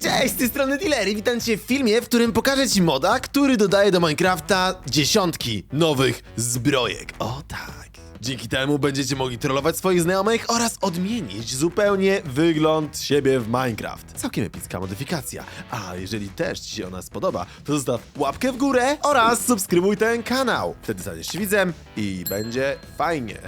Cześć, z tej strony Dilery, witam cię w filmie, w którym pokażę ci moda, który dodaje do Minecrafta dziesiątki nowych zbrojek. O tak. Dzięki temu będziecie mogli trollować swoich znajomych oraz odmienić zupełnie wygląd siebie w Minecraft. Całkiem epicka modyfikacja. A jeżeli też ci się ona spodoba, to zostaw łapkę w górę oraz subskrybuj ten kanał. Wtedy staniesz się widzem i będzie fajnie.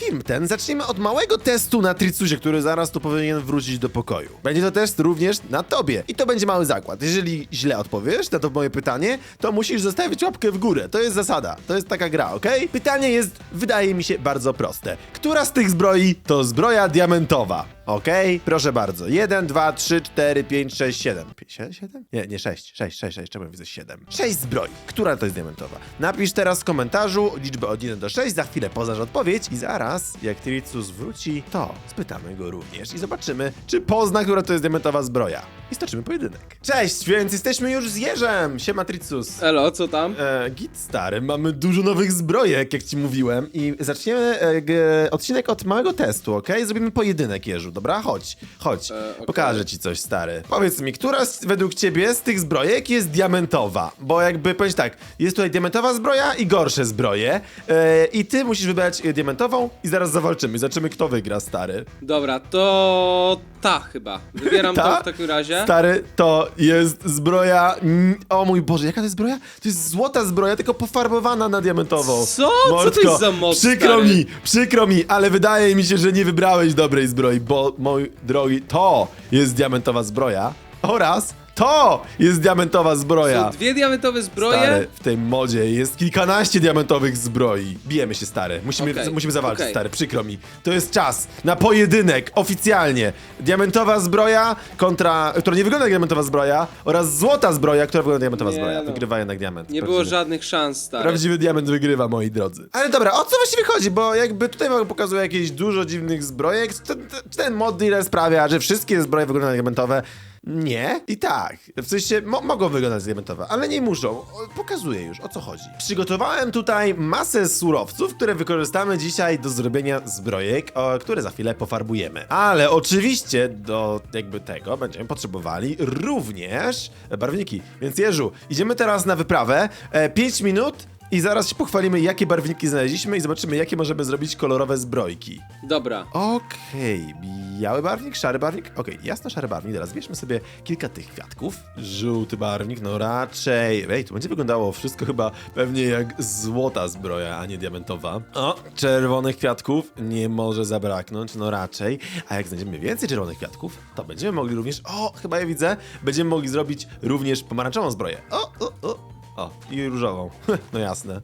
Film ten zaczniemy od małego testu na Tricusie, który zaraz tu powinien wrócić do pokoju. Będzie to test również na tobie. I to będzie mały zakład. Jeżeli źle odpowiesz na to moje pytanie, to musisz zostawić łapkę w górę. To jest zasada. To jest taka gra, ok? Pytanie jest, wydaje mi się, bardzo proste. Która z tych zbroi to zbroja diamentowa? Okej, proszę bardzo. 1, 2, 3, 4, 5, 6, 7. 7? Nie, nie 6. 6, 6, 6. Czemu ja widzę 7? 6 zbroi. Która to jest diamentowa? Napisz teraz w komentarzu liczbę od 1 do 6, za chwilę poznasz odpowiedź i zaraz, jak Tricus wróci, to spytamy go również i zobaczymy, czy pozna, która to jest diamentowa zbroja. I stoczymy pojedynek. Cześć, więc jesteśmy już z Jerzem. Siema Tricus. Elo, co tam? E, git stary, mamy dużo nowych zbrojek, jak ci mówiłem i zaczniemy e, g, odcinek od małego testu, ok? Zrobimy pojedynek, Jerzu, dobra? Chodź, chodź, E, okej. pokażę ci coś, stary. Powiedz mi, która z, według ciebie z tych zbrojek jest diamentowa? Bo jakby, powiedz tak, jest tutaj diamentowa zbroja i gorsze zbroje e, i ty musisz wybrać e, diamentową i zaraz zawalczymy, zobaczymy kto wygra, stary. Dobra, to ta chyba. Wybieram Ta? to w takim razie. Stary, to jest zbroja. mm, O mój Boże, jaka to jest zbroja? To jest złota zbroja, tylko pofarbowana na diamentową. Co? Co to jest za mod, Przykro stary? mi, przykro mi, ale wydaje mi się, że nie wybrałeś dobrej zbroi, bo mój drogi, to jest diamentowa zbroja oraz to jest diamentowa zbroja. Są dwie diamentowe zbroje. Stary, w tej modzie jest kilkanaście diamentowych zbroi. Bijemy się, stary. Musimy, Okej, musimy zawalczyć, okej. stary. Przykro mi. To jest czas na pojedynek, oficjalnie. Diamentowa zbroja kontra... która nie wygląda jak diamentowa zbroja oraz złota zbroja, która wygląda jak diamentowa Nie zbroja. no. Wygrywa jednak diament. Nie było Prawdziwy- żadnych szans, stary. Prawdziwy diament wygrywa, moi drodzy. Ale dobra, o co właściwie chodzi? Bo jakby tutaj wam pokazuje jakieś dużo dziwnych zbrojek. Ten, ten mod dealer sprawia, że wszystkie zbroje wyglądają jak diamentowe? Nie. I tak. W sensie mo mogą wyglądać diamentowe, ale nie muszą. Pokazuję już, o co chodzi. Przygotowałem tutaj masę surowców, które wykorzystamy dzisiaj do zrobienia zbrojek, o, które za chwilę pofarbujemy. Ale oczywiście do jakby tego będziemy potrzebowali również barwniki. Więc Jerzu, idziemy teraz na wyprawę. 5 minut i zaraz się pochwalimy, jakie barwniki znaleźliśmy i zobaczymy, jakie możemy zrobić kolorowe zbrojki. Dobra. Okej, biały barwnik, szary barwnik. Okej, jasno szary barwnik. Teraz bierzmy sobie kilka tych kwiatków. Żółty barwnik, no raczej. Ej, tu będzie wyglądało wszystko chyba pewnie jak złota zbroja, a nie diamentowa. O, czerwonych kwiatków nie może zabraknąć, no raczej. A jak znajdziemy więcej czerwonych kwiatków, to będziemy mogli również. O, chyba ja widzę. Będziemy mogli zrobić również pomarańczową zbroję. O, o, o. O, i różową. no jasne.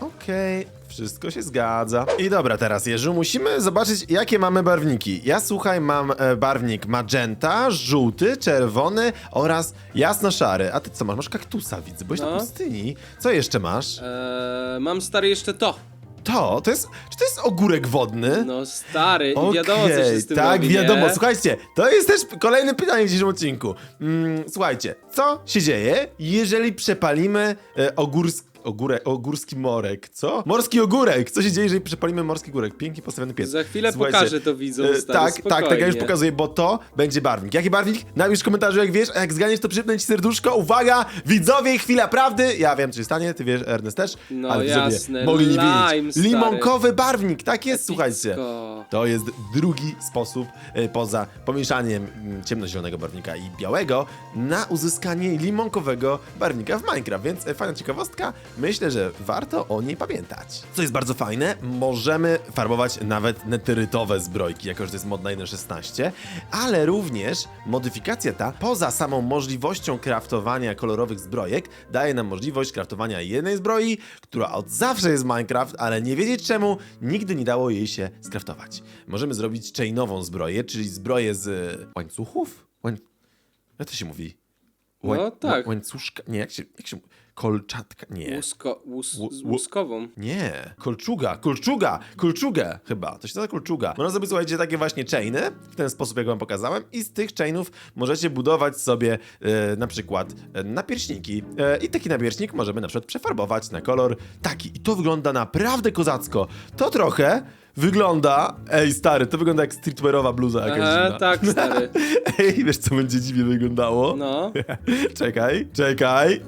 Okej, wszystko się zgadza. I dobra, teraz Jerzu, musimy zobaczyć, jakie mamy barwniki. Ja słuchaj, mam e, barwnik magenta, żółty, czerwony oraz jasno-szary. A ty co masz? Masz kaktusa, widzę, byłeś na No. pustyni. Co jeszcze masz? Eee, mam stary jeszcze to. To, to jest, czy to jest ogórek wodny? No stary, Okej, wiadomo co się z tym tak, robi, wiadomo. nie? Słuchajcie, to jest też kolejne pytanie w dzisiejszym odcinku. Mm, słuchajcie, co się dzieje, jeżeli przepalimy e, ogórek, ogórski morek, co? Morski ogórek! Co się dzieje, jeżeli przepalimy morski ogórek? Pięknie postawiony piec. Za chwilę Słuchajcie, pokażę to widzom, e, stary, Tak, tak, tak, ja już spokojnie. pokazuję, bo to będzie barwnik. Jaki barwnik? Napisz w komentarzu, jak wiesz, a jak zganiesz, to przypnę ci serduszko. Uwaga, widzowie, chwila prawdy. Ja wiem, co się stanie, ty wiesz, Ernest też. No ale widzowie jasne, mogli nie lime, wiedzieć. stary. Limonkowy barwnik, tak jest, słuchajcie. Epicko. To jest drugi sposób e, poza pomieszaniem mm, ciemnozielonego barwnika i białego na uzyskanie limonkowego barwnika w Minecraft, więc e, fajna ciekawostka. Myślę, że warto o niej pamiętać. Co jest bardzo fajne, możemy farbować nawet neterytowe zbrojki, jako że to jest mod na 1.16, ale również modyfikacja ta, poza samą możliwością kraftowania kolorowych zbrojek, daje nam możliwość kraftowania jednej zbroi, która od zawsze jest Minecraft, ale nie wiedzieć czemu, nigdy nie dało jej się skraftować. Możemy zrobić chainową zbroję, czyli zbroję z e, łańcuchów? Łań... Jak to się mówi? No tak. Łańcuszka? Nie, jak się... Jak się... kolczatka, nie. Łusko, łus, Łu- łuskową. Nie, kolczuga, kolczuga, kolczugę chyba, to się nazywa kolczuga. Można sobie, słuchajcie, takie właśnie chainy, w ten sposób jak wam pokazałem i z tych chainów możecie budować sobie e, na przykład e, napierśniki e, i taki napierśnik możemy na przykład przefarbować na kolor taki i to wygląda naprawdę kozacko. To trochę wygląda, ej stary, to wygląda jak streetwearowa bluza jakaś dziwna. tak, stary. Ej, wiesz co będzie dziwnie wyglądało? No. Czekaj, czekaj,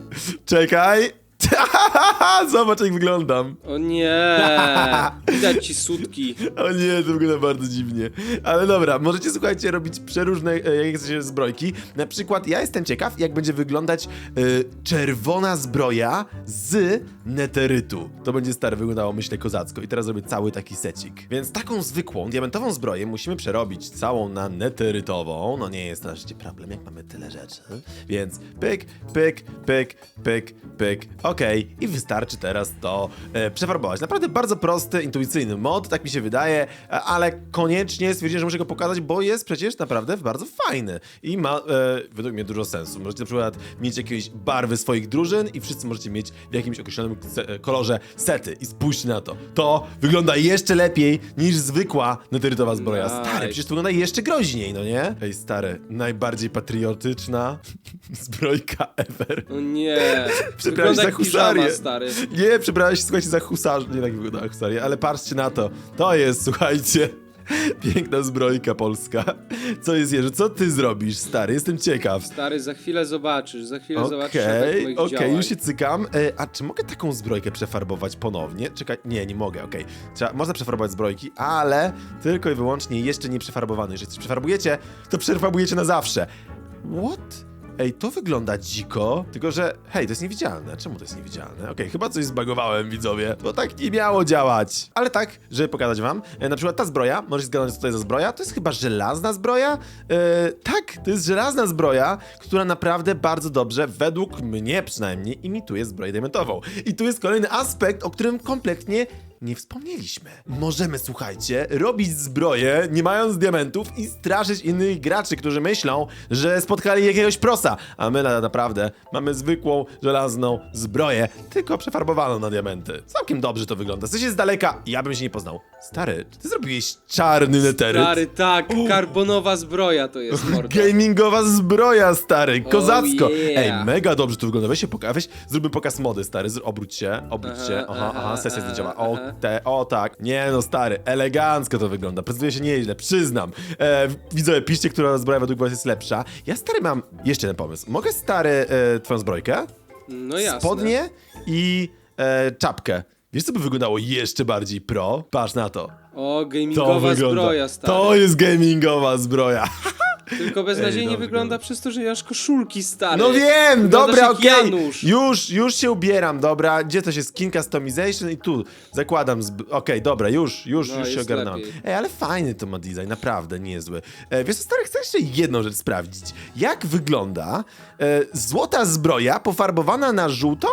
czekaj. Sky Zobacz jak wyglądam. O nie. Widać ci sutki. O nie, to wygląda bardzo dziwnie. Ale dobra, możecie słuchajcie robić przeróżne e, jak chcecie zbrojki. Na przykład ja jestem ciekaw, jak będzie wyglądać e, czerwona zbroja z neterytu. To będzie stare wyglądało, myślę, kozacko. I teraz zrobię cały taki secik. Więc taką zwykłą, diamentową zbroję musimy przerobić całą na neterytową. No nie jest to problem, jak mamy tyle rzeczy. Więc pyk, pyk, pyk, pyk, pyk. Okej, i wystarczy teraz to e, przefarbować. Naprawdę bardzo prosty, intuicyjny mod, tak mi się wydaje, e, ale koniecznie stwierdziłem, że muszę go pokazać, bo jest przecież naprawdę bardzo fajny i ma e, według mnie dużo sensu. Możecie na przykład mieć jakieś barwy swoich drużyn i wszyscy możecie mieć w jakimś określonym se- e, kolorze sety i spójrzcie na to. To wygląda jeszcze lepiej niż zwykła neterytowa zbroja. Nice. Stary, przecież to wygląda jeszcze groźniej, no nie? Ej, stary, najbardziej patriotyczna zbrojka ever. O nie. Wygląda jak piżama, stary. Nie, przebrałeś się, słuchajcie, za husarz. Nie tak wygląda husarię, ale patrzcie na to. To jest, słuchajcie, piękna zbrojka polska. Co jest, Jerzy? Co ty zrobisz, stary? Jestem ciekaw. Stary, za chwilę zobaczysz, za chwilę zobaczysz efekt Okej, moich okej, działań. już się cykam. E, a czy mogę taką zbrojkę przefarbować ponownie? Czekaj, nie, nie mogę, okej. Trzeba, można przefarbować zbrojki, ale tylko i wyłącznie jeszcze nie przefarbowane. Jeżeli coś przefarbujecie, to przefarbujecie na zawsze. What? Ej, to wygląda dziko, tylko że, hej, to jest niewidzialne. Czemu to jest niewidzialne? Okej, chyba coś zbagowałem, widzowie, bo tak nie miało działać. Ale tak, żeby pokazać wam, e, na przykład ta zbroja, możecie zgadnąć, co to jest za zbroja, to jest chyba żelazna zbroja? E, tak, to jest żelazna zbroja, która naprawdę bardzo dobrze, według mnie przynajmniej, imituje zbroję diamentową. I tu jest kolejny aspekt, o którym kompletnie nie wspomnieliśmy. Możemy, słuchajcie, robić zbroje, nie mając diamentów i straszyć innych graczy, którzy myślą, że spotkali jakiegoś prosa, a my na naprawdę mamy zwykłą, żelazną zbroję, tylko przefarbowaną na diamenty. Całkiem dobrze to wygląda. W sensie z daleka, ja bym się nie poznał. Stary, czy ty zrobiłeś czarny neteryt? Stary, tak, karbonowa zbroja to jest, mordo. Gamingowa zbroja, stary, kozacko. yeah. Ej, mega dobrze to wygląda. Weź się pokaż, weź, zróbmy pokaz mody, stary. Zr- obróć się, obróć Aha, się. Aha, aha, aha, sesja aha, zdjęciowa. Te, o tak. Nie no, stary, elegancko to wygląda. Prezentuje się nieźle, przyznam. E, widzowie, piszcie, która zbroja według was jest lepsza. Ja, stary, mam jeszcze jeden pomysł. Mogę, stary, e, twoją zbrojkę? No jasne. Spodnie i e, czapkę. Wiesz, co by wyglądało jeszcze bardziej pro? Patrz na to. O, To gamingowa wygląda. zbroja, stary. To jest gamingowa zbroja. Tylko beznadziejnie Ej, no, wygląda przez to, że masz koszulki, stary. No wiem, Wyglądasz dobra, jak okej. Janusz. Już, już się ubieram, dobra. Gdzie to się skin customization i tu zakładam. zb- Okej, dobra, już, już, No, już się jest ogarnąłem. lepiej. Ej, ale fajny to ma design, naprawdę niezły. E, wiesz co, stary, chcę jeszcze jedną rzecz sprawdzić. Jak wygląda e, złota zbroja pofarbowana na żółto?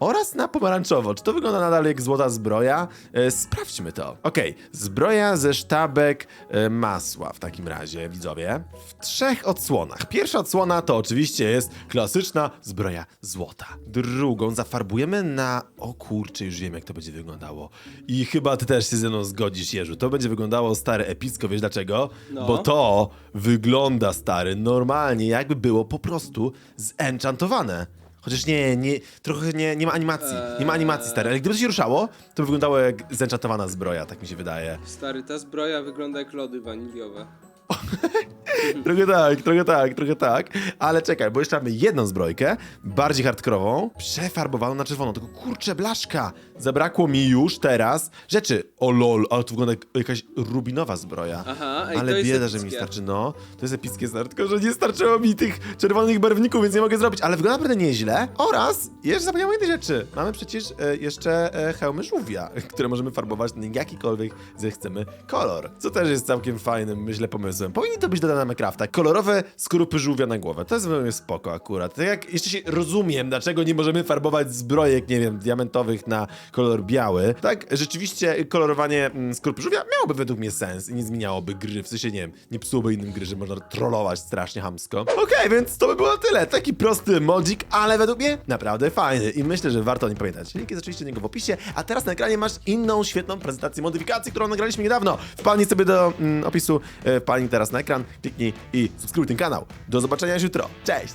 Oraz na pomarańczowo. Czy to wygląda nadal jak złota zbroja? E, sprawdźmy to. Okej, zbroja ze sztabek e, masła w takim razie, widzowie. W trzech odsłonach. Pierwsza odsłona to oczywiście jest klasyczna zbroja złota. Drugą zafarbujemy na... O kurczę, już wiem jak to będzie wyglądało. I chyba ty też się ze mną zgodzisz, Jerzu. To będzie wyglądało stare epicko, wiesz dlaczego? No. Bo to wygląda, stary, normalnie jakby było po prostu zenchantowane. Chociaż nie, nie, trochę nie, nie ma animacji. Nie ma animacji, stary. Ale gdyby to się ruszało, to by wyglądało jak zenchantowana zbroja, tak mi się wydaje. Stary, ta zbroja wygląda jak lody waniliowe. Trochę tak, trochę tak, trochę tak. Ale czekaj, bo jeszcze mamy jedną zbrojkę, bardziej hardkorową, przefarbowaną na czerwono. Tylko kurczę, blaszka! Zabrakło mi już teraz rzeczy. O lol, ale to wygląda jak jakaś rubinowa zbroja. Aha, ej, ale jest bieda, że mi epickie. starczy. No, to jest epickie, stary, tylko że nie starczyło mi tych czerwonych barwników, więc nie mogę zrobić. Ale wygląda naprawdę nieźle. Oraz, jeszcze zapomniałem jednej rzeczy. Mamy przecież e, jeszcze e, hełmy żółwia, które możemy farbować na jakikolwiek zechcemy kolor. Co też jest całkiem fajnym, myślę, pomysłem. Pomysłem. Powinni to być dodane na. Kolorowe skorupy żółwia na głowę. To jest mnie spoko akurat. Tak jak jeszcze się rozumiem, dlaczego nie możemy farbować zbrojek, nie wiem, diamentowych na kolor biały. Tak, rzeczywiście kolorowanie mm, skorupy żółwia miałoby według mnie sens i nie zmieniałoby gry. W sensie, nie wiem, nie psułoby innym gry, że można trollować strasznie hamsko. Okej, więc to by było tyle. Taki prosty modzik, ale według mnie naprawdę fajny i myślę, że warto o nim pamiętać. Link jest oczywiście do niego w opisie, a teraz na ekranie masz inną świetną prezentację modyfikacji, którą nagraliśmy niedawno. Wpadnij sobie do mm, opisu, e, teraz na ekran, kliknij i subskrybuj ten kanał. Do zobaczenia już jutro. Cześć!